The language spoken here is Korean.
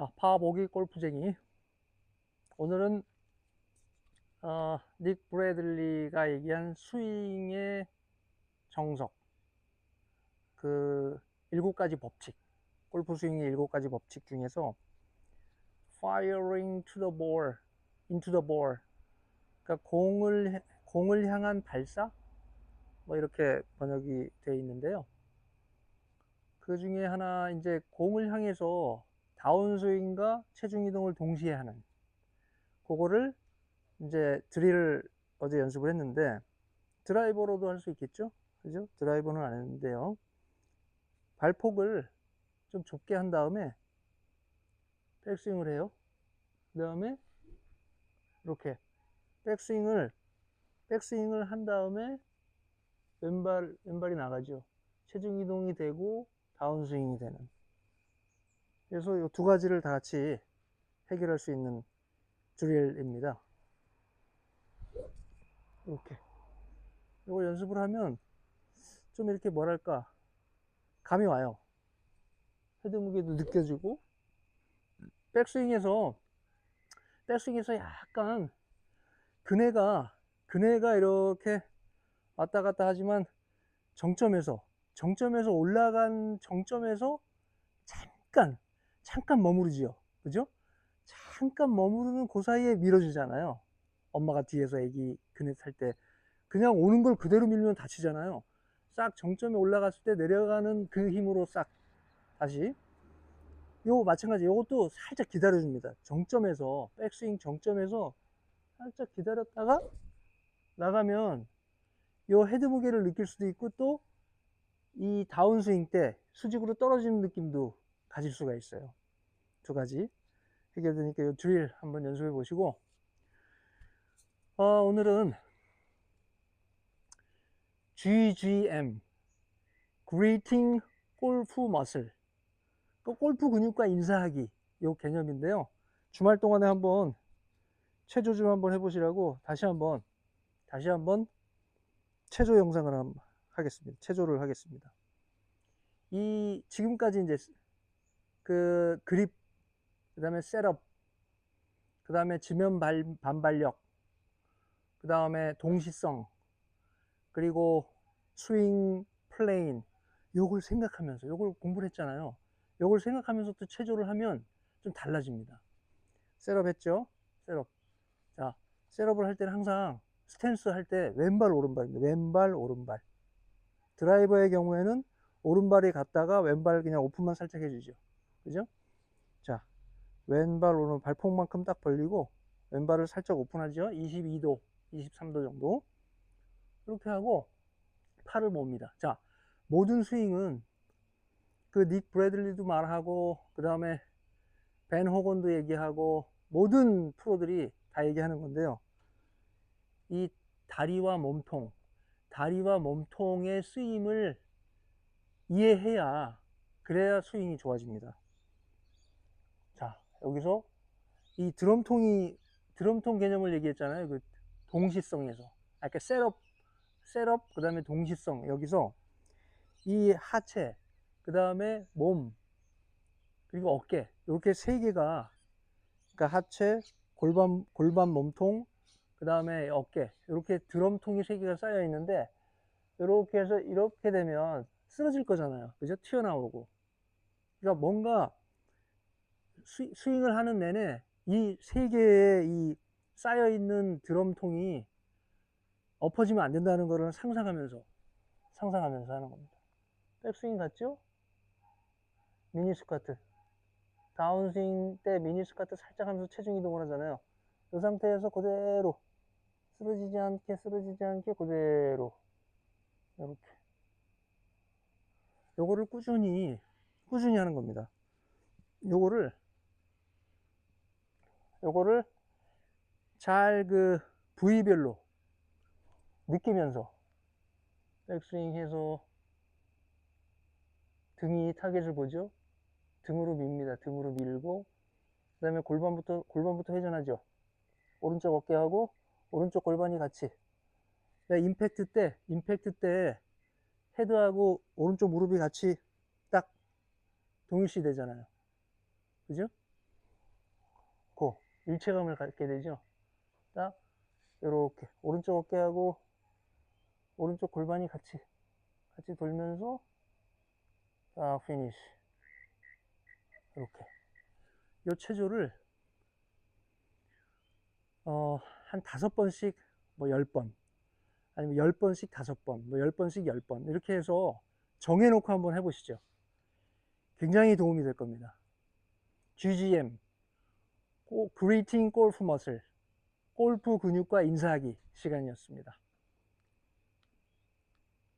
자, 파보기 골프쟁이. 오늘은 어, 닉 브래들리가 얘기한 스윙의 정석. 그 일곱 가지 법칙. 골프 스윙의 일곱 가지 법칙 중에서 firing to the ball, into the ball. 그러니까 공을 해- 공을 향한 발사 뭐 이렇게 번역이 되어 있는데요. 그 중에 하나 이제 공을 향해서 다운스윙과 체중 이동을 동시에 하는 그거를 이제 드릴을 어제 연습을 했는데 드라이버로도 할 수 있겠죠? 그죠? 드라이버는 안 했는데요. 발폭을 좀 좁게 한 다음에 백스윙을 해요. 그 다음에 이렇게 백스윙을 백스윙을 한 다음에 왼발 왼발이 나가죠. 체중 이동이 되고 다운스윙이 되는. 그래서 이 두 가지를 다 같이 해결할 수 있는 드릴입니다. 이렇게. 이걸 연습을 하면 좀 이렇게 뭐랄까 감이 와요. 헤드 무게도 느껴지고 백스윙에서 백스윙에서 약간 그네가 그네가 이렇게 왔다 갔다 하지만 정점에서 정점에서 올라간 정점에서 잠깐 잠깐 머무르지요. 그죠? 잠깐 머무르는 그 사이에 밀어주잖아요. 엄마가 뒤에서 애기 그네 탈 때. 그냥 오는 걸 그대로 밀면 다치잖아요. 싹 정점에 올라갔을 때 내려가는 그 힘으로 싹 다시. 요 마찬가지. 요것도 살짝 기다려 줍니다. 정점에서 백스윙 정점에서 살짝 기다렸다가 나가면 요 헤드 무게를 느낄 수도 있고 또 이 다운스윙 때 수직으로 떨어지는 느낌도 가질 수가 있어요. 두 가지 해결되니까 요 드릴 한번 연습해 보시고 어, 오늘은 GGM Greeting Golf Muscle 그 골프 근육과 인사하기 요 개념인데요. 주말 동안에 한번 체조 좀 한번 해보시라고 다시 한번 다시 한번 체조 영상을 한- 하겠습니다. 체조를 하겠습니다. 이 지금까지 이제 그 그립 그 다음에 셋업 그 다음에 지면 발, 반발력 그 다음에 동시성 그리고 스윙 플레인 요걸 생각하면서 요걸 공부를 했잖아요. 요걸 생각하면서 또 체조를 하면 좀 달라집니다. 셋업 했죠? 셋업. 자, 셋업을 할 때는 항상 스탠스 할 때 왼발 오른발입니다. 왼발 오른발. 드라이버의 경우에는 오른발이 갔다가 왼발 그냥 오픈만 살짝 해주죠. 그죠? 자, 왼발 오른 발폭만큼 딱 벌리고 왼발을 살짝 오픈하죠. 22도, 23도 정도. 이렇게 하고 팔을 몹니다. 자, 모든 스윙은 그 닉 브래들리도 말하고 그 다음에 벤 호건도 얘기하고 모든 프로들이 다 얘기하는 건데요. 이 다리와 몸통, 다리와 몸통의 쓰임을 이해해야 그래야 스윙이 좋아집니다. 자, 여기서 이 드럼통이 드럼통 개념을 얘기했잖아요. 그 동시성에서. 아까 셋업 셋업 그다음에 동시성. 여기서 이 하체 그다음에 몸 그리고 어깨 이렇게 세 개가 그러니까 하체 골반 골반 몸통 그 다음에 어깨 이렇게 드럼통이 세 개가 쌓여 있는데 이렇게 해서 이렇게 되면 쓰러질 거잖아요. 그죠? 튀어나오고. 그러니까 뭔가 스, 스윙을 하는 내내 이 세 개의 이 쌓여 있는 드럼통이 엎어지면 안 된다는 거를 상상하면서 상상하면서 하는 겁니다. 백스윙 같죠? 미니 스쿼트. 다운스윙 때 미니 스쿼트 살짝 하면서 체중 이동을 하잖아요. 이 상태에서 그대로 쓰러지지 않게 쓰러지지 않게 그대로 이렇게. 요거를 꾸준히 꾸준히 하는 겁니다. 요거를 요거를 잘 그 부위별로 느끼면서 백스윙 해서 등이 타겟을 보죠. 등으로 밉니다. 등으로 밀고 그 다음에 골반부터 골반부터 회전하죠. 오른쪽 어깨하고 오른쪽 골반이 같이. 그러니까 임팩트 때 임팩트 때 헤드하고 오른쪽 무릎이 같이 딱 동일시 되잖아요. 그죠 일체감을 갖게 되죠. 딱 이렇게 오른쪽 어깨하고 오른쪽 골반이 같이 같이 돌면서 딱 피니시 이렇게 이 체조를 어, 한 다섯 번씩 뭐 열 번 아니면 열 번씩 다섯 번, 뭐 열 번씩 열 번 이렇게 해서 정해놓고 한번 해보시죠. 굉장히 도움이 될 겁니다. GGM, Greeting Golf Muscle, 골프 근육과 인사하기 시간이었습니다.